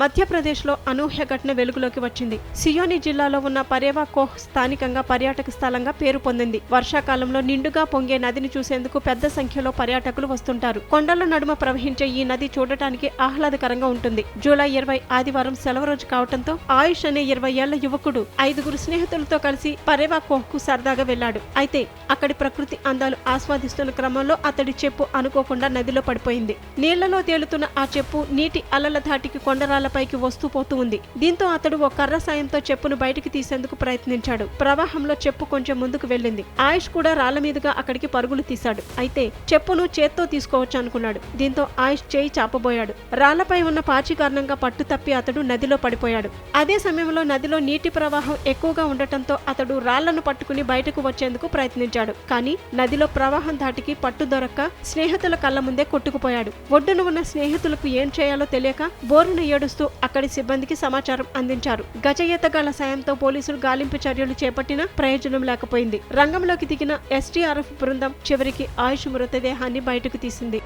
మధ్యప్రదేశ్లో అనూహ్య ఘటన వెలుగులోకి వచ్చింది. సియోని జిల్లాలో ఉన్న పరేవా కోహ్ స్థానికంగా పర్యాటక స్థలంగా పేరు పొందింది. వర్షాకాలంలో నిండుగా పొంగే నదిని చూసేందుకు పెద్ద సంఖ్యలో పర్యాటకులు వస్తుంటారు. కొండల నడుమ ప్రవహించే ఈ నది చూడటానికి ఆహ్లాదకరంగా ఉంటుంది. జూలై ఇరవై ఆదివారం సెలవు రోజు కావడంతో ఆయుష్ అనే ఇరవై ఏళ్ళ యువకుడు ఐదుగురు స్నేహితులతో కలిసి పరేవా కోహ్కు సరదాగా వెళ్ళాడు అయితే అక్కడి ప్రకృతి అందాలు ఆస్వాదిస్తున్న క్రమంలో అతడి చెప్పు అనుకోకుండా నదిలో పడిపోయింది. నీళ్ళలో తేలుతున్న ఆ చెప్పు నీటి అలల ధాటికి తలపైకి వస్తూ పోతూ ఉంది. దీంతో అతడు ఓ కర్ర సాయంతో చెప్పును బయటికి తీసేందుకు ప్రయత్నించాడు. ప్రవాహంలో చెప్పు కొంచెం ముందుకు వెళ్ళింది. ఆయుష్ కూడా రాళ్ళ మీదుగా అక్కడికి పరుగులు తీశాడు. అయితే చెప్పును చేత్తో తీసుకోవచ్చు అనుకున్నాడు. దీంతో ఆయుష్ చేయి చాపబోయాడు. రాళ్ళపై ఉన్న పాచి కారణంగా పట్టు తప్పి అతడు నదిలో పడిపోయాడు. అదే సమయంలో నదిలో నీటి ప్రవాహం ఎక్కువగా ఉండటంతో అతడు రాళ్ళను పట్టుకుని బయటకు వచ్చేందుకు ప్రయత్నించాడు. కానీ నదిలో ప్రవాహం ధాటికి పట్టు దొరక్క స్నేహితుల కళ్ళ ముందే కొట్టుకుపోయాడు. ఒడ్డున ఉన్న స్నేహితులకు ఏం చేయాలో తెలియక బోరున ఏడుస్తూ అక్కడి సిబ్బందికి సమాచారం అందించారు. గజ ఈతగాళ్ళ సాయంతో పోలీసులు గాలింపు చర్యలు చేపట్టినా ప్రయోజనం లేకపోయింది. రంగంలోకి దిగిన ఎస్టీఆర్ఎఫ్ బృందం చివరికి ఆయుష్ మృతదేహాన్ని బయటకు తీసింది.